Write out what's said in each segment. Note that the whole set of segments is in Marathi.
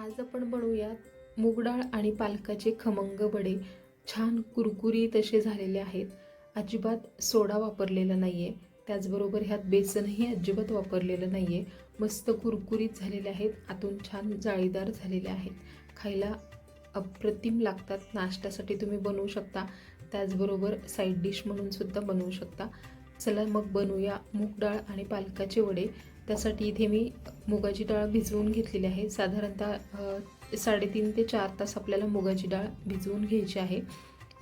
आज आपण बनवूयात मूगडाळ आणि पालकाचे खमंग वडे. छान कुरकुरीत असे झालेले आहेत. अजिबात सोडा वापरलेला नाही आहे त्याचबरोबर ह्यात बेसनही अजिबात वापरलेलं नाही आहे मस्त कुरकुरीत झालेले आहेत. आतून छान जाळीदार झालेले आहेत. खायला अप्रतिम लागतात. नाश्त्यासाठी तुम्ही बनवू शकता. त्याचबरोबर साईड डिश म्हणून सुद्धा बनवू शकता. चला मग बनवूया मूग डाळ आणि पालकाचे वडे. त्यासाठी इथे मी मुगाची डाळ भिजवून घेतलेली आहे. साधारणतः साडेतीन ते चार तास आपल्याला मुगाची डाळ भिजवून घ्यायची आहे.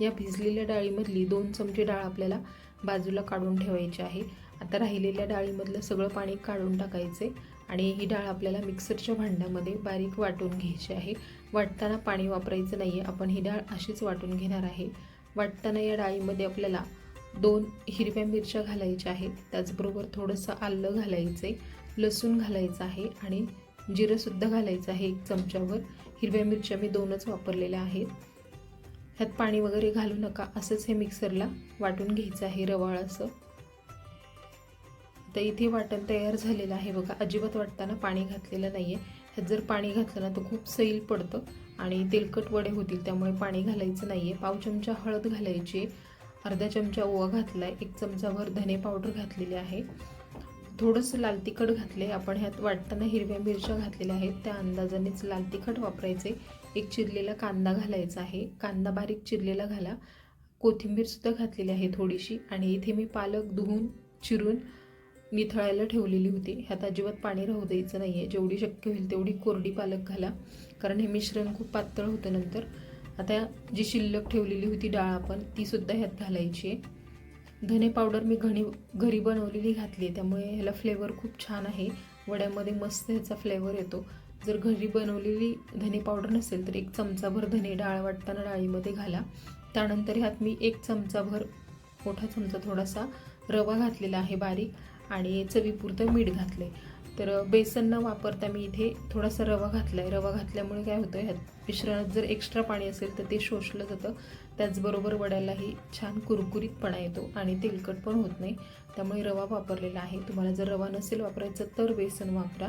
या भिजलेल्या डाळीमधली दोन चमचे डाळ आपल्याला बाजूला काढून ठेवायची आहे. आता राहिलेल्या डाळीमधलं सगळं पाणी काढून टाकायचे आणि ही डाळ आपल्याला मिक्सरच्या भांड्यामध्ये बारीक वाटून घ्यायची आहे. वाटताना पाणी वापरायचं नाही आहे आपण ही डाळ अशीच वाटून घेणार आहे. वाटताना या डाळीमध्ये आपल्याला दोन हिरव्या मिरच्या घालायच्या आहेत. त्याचबरोबर थोडंसं आलं घालायचं आहे लसूण घालायचं आहे आणि जिरंसुद्धा घालायचं आहे एक चमच्यावर. हिरव्या मिरच्या मी दोनच वापरलेल्या आहेत. ह्यात पाणी वगैरे घालू नका असंच हे मिक्सरला वाटून घ्यायचं आहे रवाळ असं तर इथे वाटण तयार झालेलं आहे. बघा अजिबात वाटताना पाणी घातलेलं नाही आहे ह्यात जर पाणी घातलं ना तर खूप सैल पडतं आणि तेलकट वडे होतील त्यामुळे पाणी घालायचं नाही आहे पाव चमचा हळद घालायची अर्धा चमचा ओवा घातला आहे एक चमचाभर धने पावडर घातलेली आहे. थोडंसं लाल तिखट घातले आपण ह्यात वाटताना हिरव्या मिरच्या घातलेल्या आहेत. त्या अंदाजानेच लाल तिखट वापरायचे. एक चिरलेला कांदा घालायचा आहे. कांदा बारीक चिरलेला घाला. कोथिंबीरसुद्धा घातलेली आहे थोडीशी आणि इथे मी पालक धुवून चिरून निथळायला ठेवलेली होती. ह्यात अजिबात पाणी राहू द्यायचं नाही आहे जेवढी शक्य होईल तेवढी कोरडी पालक घाला. कारण हे मिश्रण खूप पातळ होतं नंतर. आता जी शिल्लक ठेवलेली होती डाळ आपण तीसुद्धा ह्यात घालायची आहे. धने पावडर मी घणी घरी बनवलेली घातली आहे त्यामुळे ह्याला फ्लेवर खूप छान आहे. वड्यामध्ये मस्त ह्याचा फ्लेवर येतो. जर घरी बनवलेली धने पावडर नसेल तर एक चमचाभर धने डाळ वाटताना डाळीमध्ये घाला. त्यानंतर ह्यात मी एक चमचाभर मोठा चमचा थोडासा रवा घातलेला आहे बारीक आणि चवीपुरतं मीठ घातलं आहे तर बेसन न वापरता मी इथे थोडासा रवा घातला आहे रवा घातल्यामुळे काय होतं ह्यात मिश्रणात जर एक्स्ट्रा पाणी असेल तर ते शोषलं जातं. त्याचबरोबर वड्यालाही छान कुरकुरीतपणा येतो आणि तेलकट पण होत नाही. त्यामुळे रवा वापरलेला आहे. तुम्हाला जर रवा नसेल वापरायचं तर बेसन वापरा.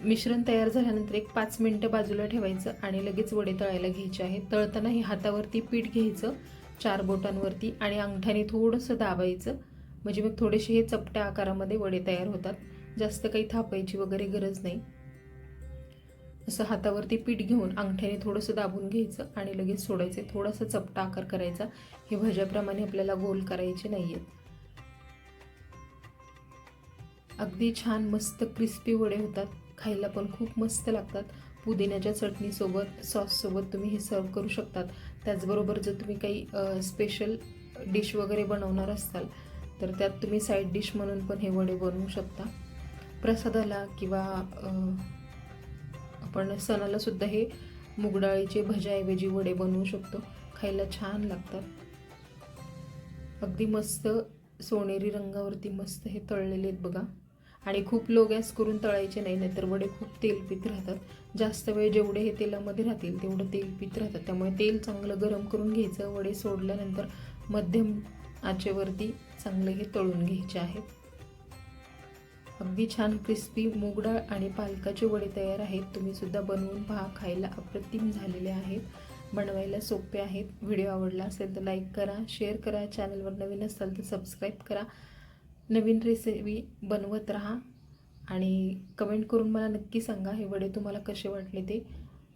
मिश्रण तयार झाल्यानंतर एक पाच मिनटं बाजूला ठेवायचं आणि लगेच वडे तळायला घ्यायचे आहेत. तळताना हे हातावरती पीठ घ्यायचं चार बोटांवरती आणि अंगठ्याने थोडंसं दाबायचं. म्हणजे मग थोडेसे हे चपट्या आकारामध्ये वडे तयार होतात. जास्त काही थापायची वगैरे गरज नाही. असं हातावरती पीठ घेऊन अंगठ्याने थोडंसं दाबून घ्यायचं आणि लगेच सोडायचं. थोडासा चपटा आकार करायचा. हे भज्याप्रमाणे आपल्याला गोल करायचे नाही आहेत अगदी छान मस्त क्रिस्पी वडे होतात. खायला पण खूप मस्त लागतात. पुदिन्याच्या चटणीसोबत सॉससोबत तुम्ही हे सर्व करू शकतात. त्याचबरोबर जर तुम्ही काही स्पेशल डिश वगैरे बनवणार असाल तर त्यात तुम्ही साईड डिश म्हणून पण हे वडे बनवू शकता. प्रसादाला किंवा आपण सणालासुद्धा हे मुगडाळीचे भज्याऐवजी वडे बनवू शकतो. खायला छान लागतात. अगदी मस्त सोनेरी रंगावरती मस्त हे तळलेले आहेत बघा. आणि खूप लो गॅस करून तळायचे नाही नाहीतर वडे खूप तेलपीत राहतात. जास्त वेळ जेवढे हे तेलामध्ये राहतील तेवढं तेलपीत राहतात. त्यामुळे तेल चांगलं गरम करून घ्यायचं वडे सोडल्यानंतर मध्यम आचेवरती चांगले हे तळून घ्यायचे आहेत. अगदी छान क्रिस्पी मूग डाळ आणि पालकाचे वडे तयार आहेत. तुम्ही सुद्धा बनवून पहा खायला अप्रतिम झालेले आहेत बनवायला सोपे आहेत. व्हिडिओ आवडला असेल तर लाईक करा शेअर करा. चॅनलवर नवीन असाल तर सबस्क्राईब करा. नवीन रेसिपी बनवत राहा आणि कमेंट करून मला नक्की सांगा हे वडे तुम्हाला कसे वाटले ते.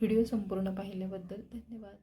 व्हिडिओ संपूर्ण पाहिल्याबद्दल धन्यवाद.